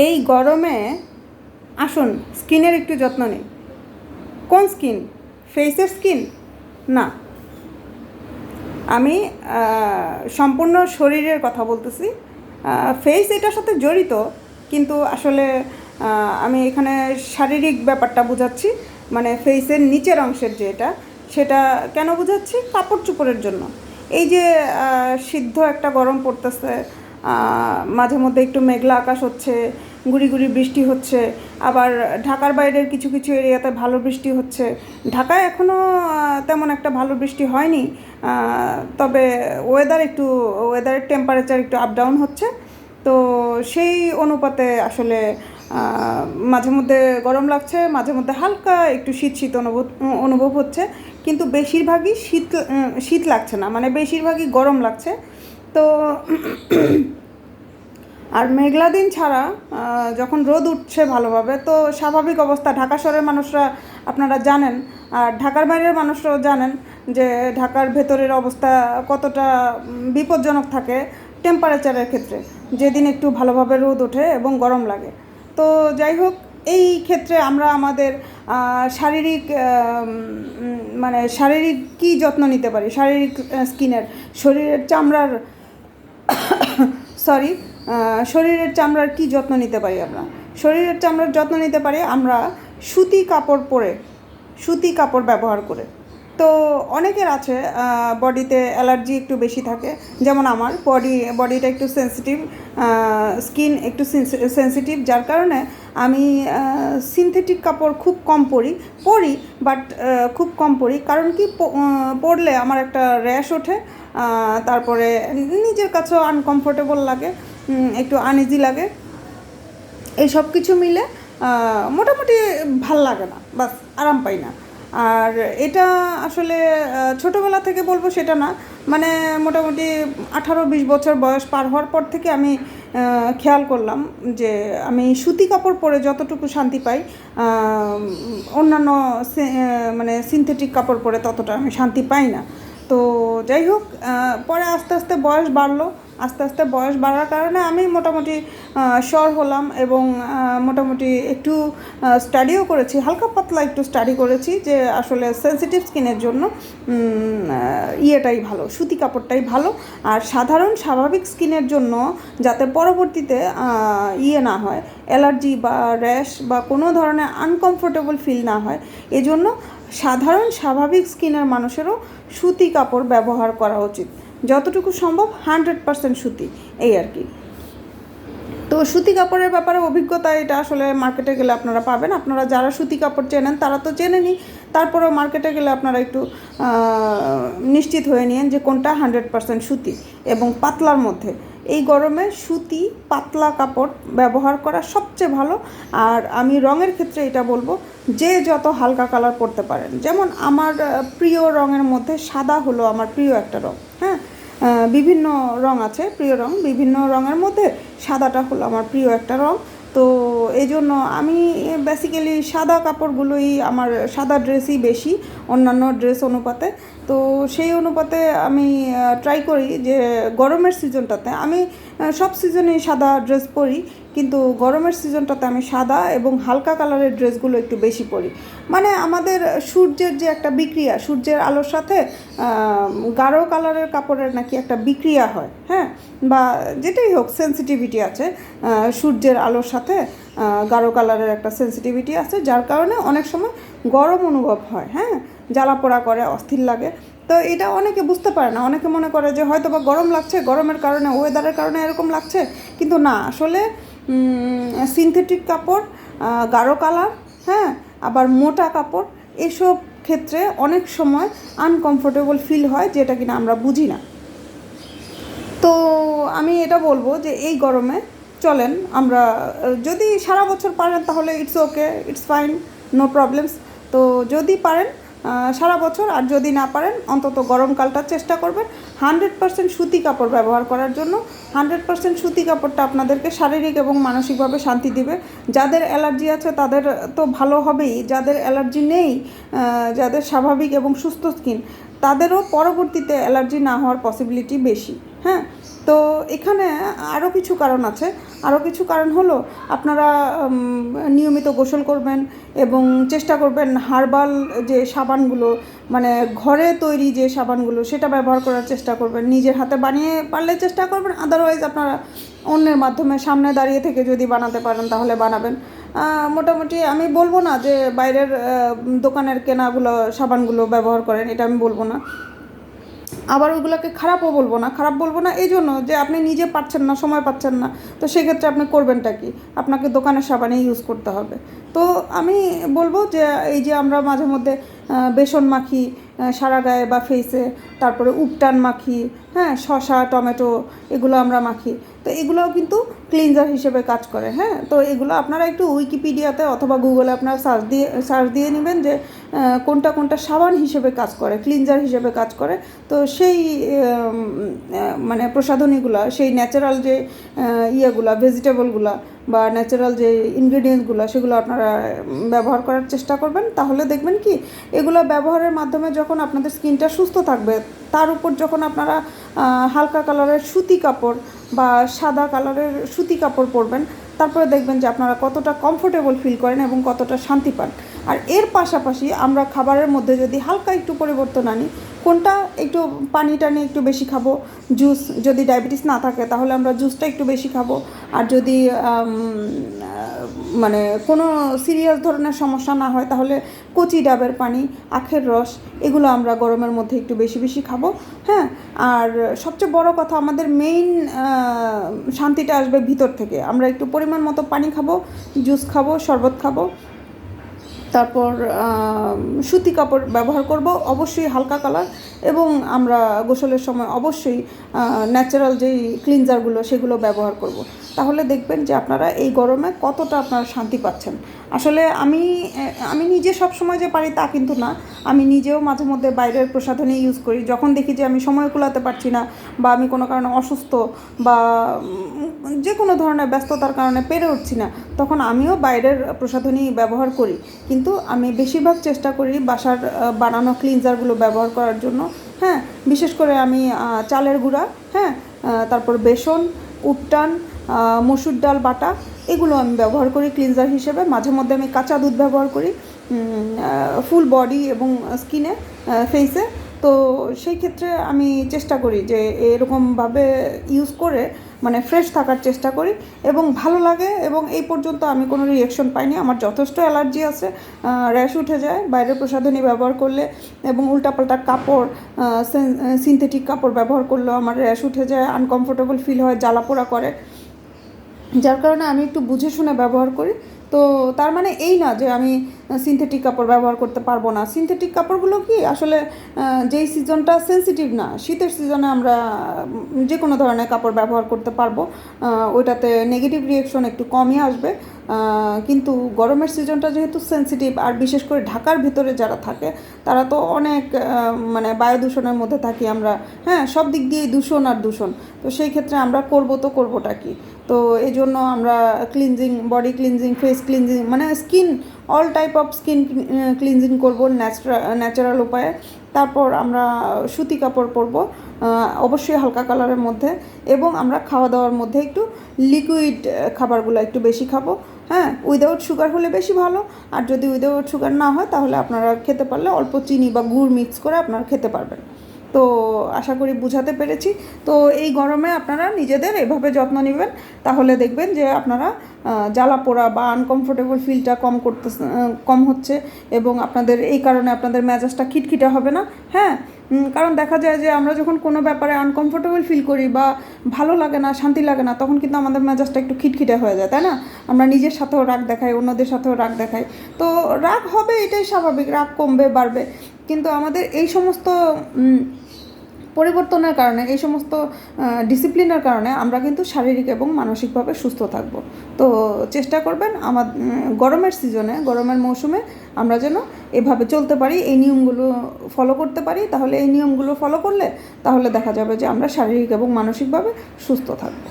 এই গরমে আসুন, স্কিনের একটু যত্ন নিন। কোন স্কিন? ফেসের স্কিন? না। আমি সম্পূর্ণ শরীরের কথা বলতেছি। ফেস এটার সাথে জড়িত, কিন্তু আসলে আমি এখানে শারীরিক ব্যাপারটা বোঝাচ্ছি। মানে ফেসের নিচের অংশের যে এটা, সেটা কেন বোঝাচ্ছি? কাপড় চোপড়ের জন্য। এই যে সিদ্ধ একটা গরম পড়তেছে মাঝে মধ্যে একটু মেঘলা আকাশ হচ্ছে গুড়ি গুড়ি বৃষ্টি হচ্ছে। আবার ঢাকার বাইরের কিছু কিছু এরিয়াতে ভালো বৃষ্টি হচ্ছে। ঢাকায় এখনও তেমন একটা ভালো বৃষ্টি হয়নি। তবে ওয়েদার একটু ওয়েদারের টেম্পারেচার একটু আপ ডাউন হচ্ছে। তো সেই অনুপাতে আসলে মাঝে মধ্যে গরম লাগছে, মাঝে মধ্যে হালকা একটু শীত শীত অনুভব অনুভব হচ্ছে। কিন্তু বেশিরভাগই শীত শীত লাগছে না। মানে বেশিরভাগই গরম লাগছে। তো আর মেঘলা দিন ছাড়া যখন রোদ উঠছে ভালোভাবে, তো স্বাভাবিক অবস্থা। ঢাকা শহরের মানুষরা, আপনারা জানেন, আর ঢাকার বাইরের মানুষরাও জানেন যে ঢাকার ভেতরের অবস্থা কতটা বিপজ্জনক থাকে টেম্পারেচারের ক্ষেত্রে। যেদিন একটু ভালোভাবে রোদ ওঠে এবং গরম লাগে। তো যাই হোক, এই ক্ষেত্রে আমরা আমাদের শারীরিক মানে শারীরিক কী যত্ন নিতে পারি? শারীরিক স্কিনের শরীরের চামড়ার সরি শরীরের চামড়ার কি যত্ন নিতে পারি আমরা? শরীরের চামড়ার যত্ন নিতে পারি আমরা সুতি কাপড় পরে, সুতি কাপড় ব্যবহার করে। তো অনেকের আছে বডিতে অ্যালার্জি একটু বেশি থাকে। যেমন আমার, বডি, বডিটা একটু সেন্সিটিভ স্কিন একটু সেন্সিটিভ যার কারণে আমি সিনথেটিক কাপড় খুব কম পরি পরি বাট খুব কম পরি। কারণ কি পরলে আমার একটা র্যাশ ওঠে তারপরে নিজের কাছেও আনকমফোর্টেবল লাগে। একটু আনইজি লাগে। এই কিছু মিলে মোটামুটি ভালো লাগে না, বাস আরাম পাই না। আর এটা আসলে ছোটোবেলা থেকে বলব সেটা না। মানে মোটামুটি আঠারো বিশ বছর বয়স পার হওয়ার পর থেকে আমি খেয়াল করলাম যে আমি সুতি কাপড় পরে যতটুকু শান্তি পাই অন্যান্য মানে সিনথেটিক কাপড় পরে ততটা আমি শান্তি পাই না। তো যাই হোক পরে আস্তে আস্তে বয়স বাড়লো। আস্তে আস্তে বয়স বাড়ার কারণে আমি মোটামুটি শর হলাম এবং মোটামুটি একটু স্টাডিও করেছি, হালকা পাতলা একটু স্টাডি করেছি যে আসলে সেন্সিটিভ স্কিনের জন্য ইয়েটাই ভালো, সুতি কাপড়টাই ভালো। আর সাধারণ স্বাভাবিক স্কিনের জন্য যাতে পরবর্তীতে ইয়ে না হয় অ্যালার্জি বা র্যাশ বা কোনো ধরনের আনকমফোর্টেবল ফিল না হয়, এজন্য সাধারণ স্বাভাবিক স্কিনের মানুষেরও সুতি কাপড় ব্যবহার করা উচিত। যতটুকু সম্ভব হান্ড্রেড পার্সেন্ট সুতি, এই আর কি। তো সুতি কাপড়ের ব্যাপারে অভিজ্ঞতা এটা আসলে মার্কেটে গেলে আপনারা পাবেন। আপনারা যারা সুতি কাপড় চেনেন, তারা তো চেনেনই তারপরেও মার্কেটে গেলে আপনারা একটু নিশ্চিত হয়ে নিন যে কোনটা হান্ড্রেড পার্সেন্ট সুতি এবং পাতলার মধ্যে। এই গরমে সুতি, পাতলা কাপড় ব্যবহার করা সবচেয়ে ভালো। আর আমি রঙের ক্ষেত্রে এটা বলব যে যত হালকা কালার পরতে পারেন। যেমন আমার প্রিয় রঙের মধ্যে সাদা হলো আমার প্রিয় একটা রঙ হ্যাঁ? বিভিন্ন রং আছে, প্রিয় রং, বিভিন্ন রঙের মধ্যে সাদাটা হলো আমার প্রিয় একটা রং। তো এই জন্য আমি বেসিক্যালি সাদা কাপড়গুলোই আমার সাদা ড্রেসই বেশি, অন্যান্য ড্রেস অনুপাতে। তো সেই অনুপাতে আমি ট্রাই করি যে গরমের সিজনটাতে আমি সব সিজনেই সাদা ড্রেস পরি। কিন্তু গরমের সিজনটাতে আমি সাদা এবং হালকা কালারের ড্রেসগুলো একটু বেশি পরি। মানে আমাদের সূর্যের যে একটা বিক্রিয়া, সূর্যের আলোর সাথে গাঢ় কালারের কাপড়ের নাকি একটা বিক্রিয়া হয় হ্যাঁ? বা যেটাই হোক সেন্সিটিভিটি আছে সূর্যের আলোর সাথে গাঢ় কালারের একটা সেন্সিটিভিটি আছে, যার কারণে অনেক সময় গরম অনুভব হয় হ্যাঁ? জ্বালা পোড়া করে, অস্থির লাগে। তো এটা অনেকে বুঝতে পারে না। অনেকে মনে করে যে হয়তো বা গরম লাগছে, গরমের কারণে ওয়েদারের কারণে এরকম লাগছে। কিন্তু না, আসলে সিনথেটিক কাপড় গাঢ় কালার হ্যাঁ আবার মোটা কাপড়, এসব ক্ষেত্রে অনেক সময় আনকমফোর্টেবল ফিল হয়, যেটা কিনা আমরা বুঝি না। তো আমি এটা বলব যে এই গরমে চলেন, আমরা, যদি সারা বছর পারেন তাহলে it's okay it's fine no problems তো যদি পারেন সারা বছর, আর যদি না পারেন, অন্তত গরমকালটা চেষ্টা করবেন। হান্ড্রেড পার্সেন্ট সুতি কাপড় ব্যবহার করার জন্য। হান্ড্রেড পার্সেন্ট সুতি কাপড়টা আপনাদেরকে শারীরিক এবং মানসিকভাবে শান্তি দিবে। যাদের অ্যালার্জি আছে, তাদের তো ভালো হবেই। যাদের অ্যালার্জি নেই যাদের স্বাভাবিক এবং সুস্থ স্কিন, তাদেরও পরবর্তীতে অ্যালার্জি না হওয়ার পসিবিলিটি বেশি। হ্যাঁ? তো এখানে আরও কিছু কারণ আছে। আরও কিছু কারণ হলো, আপনারা নিয়মিত গোসল করবেন এবং চেষ্টা করবেন হার্বাল যে সাবানগুলো মানে ঘরে তৈরি যে সাবানগুলো, সেটা ব্যবহার করার চেষ্টা করবেন। নিজের হাতে বানিয়ে পারলে চেষ্টা করবেন আদারওয়াইজ আপনারা অন্যের মাধ্যমে সামনে দাঁড়িয়ে থেকে যদি বানাতে পারেন, তাহলে বানাবেন। মোটামুটি আমি বলব না যে বাইরের দোকানের কেনাগুলো, সাবানগুলো ব্যবহার করেন, এটা আমি বলব না। আবার ওইগুলোকে খারাপও বলব না, খারাপ বলব না এই জন্য যে আপনি নিজে পাচ্ছেন না, সময় পাচ্ছেন না, তো সেক্ষেত্রে আপনি করবেনটা কি? আপনাকে দোকানের সাবানে ইউজ করতে হবে। তো আমি বলব যে এই যে আমরা মাঝে মধ্যে বেসন মাখি সারা গায়ে বা ফেসে তারপরে উপটান মাখি হ্যাঁ শসা, টমেটো, এগুলো আমরা মাখি, তো এগুলোও কিন্তু ক্লিনজার হিসেবে কাজ করে হ্যাঁ তো এগুলো আপনারা একটু উইকিপিডিয়াতে অথবা গুগলে আপনারা সার্চ দিয়ে সার্চ দিয়ে নেবেন যে কোনটা কোনটা সাবান হিসেবে কাজ করে ক্লিনজার হিসেবে কাজ করে, তো সেই মানে প্রসাধনীগুলো, সেই ন্যাচারাল যে ইয়েগুলা ভেজিটেবলগুলা বা ন্যাচারাল যে ইনগ্রেডিয়েন্টসগুলো সেগুলো আপনারা ব্যবহার করার চেষ্টা করবেন। তাহলে দেখবেন কি, এগুলো ব্যবহারের মাধ্যমে যখন আপনাদের স্কিনটা সুস্থ থাকবে, তার উপর যখন আপনারা হালকা কালারের সুতি কাপড় বা সাদা কালারের সুতি কাপড় পরবেন, তারপরে দেখবেন যে আপনারা কতটা কমফোর্টেবল ফিল করেন এবং কতটা শান্তি পান। আর এর পাশাপাশি আমরা খাবারের মধ্যে যদি হালকা একটু পরিবর্তন আনি, কোনটা একটু পানি টানি একটু বেশি খাব জুস যদি ডায়াবেটিস না থাকে তাহলে আমরা জুসটা একটু বেশি খাব। আর যদি মানে কোনো সিরিয়াস ধরনের সমস্যা না হয় তাহলে কচি ডাবের পানি, আখের রস, এগুলো আমরা গরমের মধ্যে একটু বেশি বেশি খাব হ্যাঁ? আর সবচেয়ে বড় কথা আমাদের মেইন শান্তিটা আসবে ভিতর থেকে। আমরা একটু পরিমাণ মতো পানি খাব জুস খাব, শরবত খাব তারপর সুতি কাপড় ব্যবহার করব, অবশ্যই হালকা কালার এবং আমরা গোসলের সময় অবশ্যই ন্যাচারাল যেই ক্লিনজারগুলো সেগুলো ব্যবহার করব। তাহলে দেখবেন যে আপনারা এই গরমে কতটা আপনারা শান্তি পাচ্ছেন। আসলে আমি আমি নিজে সব সময় যে পারি তা কিন্তু না। আমি নিজেও মাঝে মধ্যে বাইরের প্রসাধনী ইউজ করি। যখন দেখি যে আমি সময় কুলাতে পারছি না বা আমি কোনো কারণে অসুস্থ বা যে কোনো ধরনের ব্যস্ততার কারণে পেরে উঠছি না তখন আমিও বাইরের প্রসাধনী ব্যবহার করি। কিন্তু আমি বেশিরভাগ চেষ্টা করি বাসার বানানো ক্লিনজারগুলো ব্যবহার করার জন্য। হ্যাঁ বিশেষ করে আমি চালের গুঁড়া হ্যাঁ তারপর বেসন উপটান আহ, মসুর ডাল, বাটা, এগুলো আমি ব্যবহার করি ক্লিনজার হিসেবে। মাঝে মধ্যে আমি কাঁচা দুধ ব্যবহার করি ফুল বডি এবং স্কিনে ফেসে তো সেই ক্ষেত্রে আমি চেষ্টা করি যে এরকমভাবে ইউজ করে মানে ফ্রেশ থাকার চেষ্টা করি এবং ভালো লাগে এবং এই পর্যন্ত আমি কোনো রিয়েকশন পাইনি। আমার যথেষ্ট অ্যালার্জি আছে র্যাশ উঠে যায়, বাইরের প্রসাধনী ব্যবহার করলে এবং উল্টাপাল্টা কাপড় সিনথেটিক কাপড় ব্যবহার করলেও আমার র্যাশ উঠে যায় আনকমফোর্টেবল ফিল হয় জ্বালা পোড়া করে। যার কারণে আমি একটু বুঝে শুনে ব্যবহার করি। তো তার মানে এই না যে আমি সিনথেটিক কাপড় ব্যবহার করতে পারব না। সিনথেটিক কাপড়গুলো কি আসলে যেই সিজনটা সেন্সিটিভ না, শীতের সিজনে আমরা যে কোনো ধরনের কাপড় ব্যবহার করতে পারব। ওইটাতে নেগেটিভ রিয়েকশন একটু কমই আসবে। কিন্তু গরমের সিজনটা যেহেতু সেন্সিটিভ আর বিশেষ করে ঢাকার ভিতরে যারা থাকে, তারা তো অনেক মানে বায়ু দূষণের মধ্যে থাকি আমরা। হ্যাঁ সব দিক দিয়েই দূষণ আর দূষণ। তো সেই ক্ষেত্রে আমরা করব তো করবোটা কি? তো এই জন্য আমরা cleansing body cleansing face cleansing মানে skin all type of skin cleansing করব ন্যাচারা ন্যাচারাল উপায়ে। তারপর আমরা সুতি কাপড় পরবো অবশ্যই হালকা কালারের মধ্যে। এবং আমরা খাওয়া দাওয়ার মধ্যে একটু লিকুইড খাবারগুলো একটু বেশি খাব। হ্যাঁ উইদাউট সুগার হলে বেশি ভালো। আর যদি উইদাউট সুগার না হয়, তাহলে আপনারা খেতে পারলে অল্প চিনি বা গুড় মিক্স করে আপনারা খেতে পারবেন। তো আশা করি বুঝাতে পেরেছি। তো এই গরমে আপনারা নিজেদের এভাবে যত্ন নেবেন। তাহলে দেখবেন যে আপনারা জ্বালা পোড়া বা আনকমফোর্টেবল ফিলটা কম করতে কম হচ্ছে এবং আপনাদের, এই কারণে আপনাদের মেজাজটা খিটখিটে হবে না। হ্যাঁ? কারণ দেখা যায় যে আমরা যখন কোনো ব্যাপারে আনকমফোর্টেবল ফিল করি বা ভালো লাগে না, শান্তি লাগে না, তখন কিন্তু আমাদের মেজাজটা একটু খিটখিটে হয়ে যায়, তাই না? আমরা নিজের সাথেও রাগ দেখাই, অন্যদের সাথেও রাগ দেখাই। তো রাগ হবে এটাই স্বাভাবিক, রাগ কমবে, বাড়বে। কিন্তু আমাদের এই সমস্ত পরিবর্তনের কারণে, এই সমস্ত ডিসিপ্লিনের কারণে আমরা কিন্তু শারীরিক এবং মানসিকভাবে সুস্থ থাকব। তো চেষ্টা করবেন আমার গরমের সিজনে গরমের মৌসুমে আমরা যেন এভাবে চলতে পারি, এই নিয়মগুলো ফলো করতে পারি। তাহলে এই নিয়মগুলো ফলো করলে তাহলে দেখা যাবে যে আমরা শারীরিক এবং মানসিকভাবে সুস্থ থাকব।